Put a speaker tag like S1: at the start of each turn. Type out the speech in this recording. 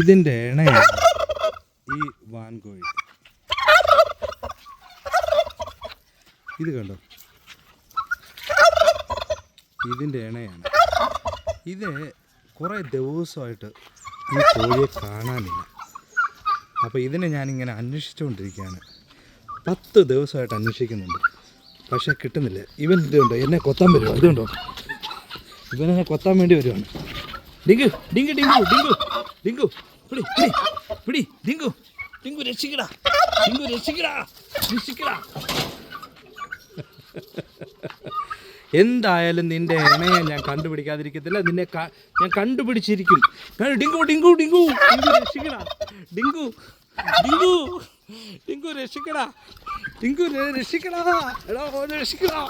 S1: ഇതിന്റെ ഇണയാണ് ഈ വാൻകോഴി ഇത് കണ്ടോ? ഇതിന്റെ ഇണയാണ് ഇത് കുറേ ദിവസമായിട്ട് ഈ കോഴിയെ കാണാനില്ല. അപ്പോൾ ഇതിനെ ഞാനിങ്ങനെ അന്വേഷിച്ചുകൊണ്ടിരിക്കുകയാണ്. പത്ത് ദിവസമായിട്ട് അന്വേഷിക്കുന്നുണ്ട്. പക്ഷേ കിട്ടുന്നില്ല. ഇവൻ ഇതുണ്ടോ? എന്നെ കൊത്താൻ വരുമോ ഇതുണ്ടോ? ഇവനെന്നെ കൊത്താൻ വേണ്ടി വരുവാണ്. ഡിങ്കു ഡിങ്കു ഡിങ്കു ഡിങ്കു ഡിങ്കു പിടി പിടി പിടി ഡിങ്കു ഡിങ്കു രക്ഷിക്കടാ ഡിങ്കു രക്ഷിക്കടാ രക്ഷിക്കടാ. എന്തായാലും നിന്റെ ഇണയെ ഞാൻ കണ്ടുപിടിക്കാതിരിക്കത്തില്ല. നിന്നെ ഞാൻ കണ്ടുപിടിച്ചിരിക്കും. ഡിങ്കു ഡിങ്കു ഡിങ്കു ഡിങ്കു രക്ഷിക്കടാ. ഡിങ്കു ഡിങ്കു ഡിങ്കു രക്ഷിക്കടാ. ഡിങ്കു രക്ഷിക്കടാ. എടാ രക്ഷിക്കടാ.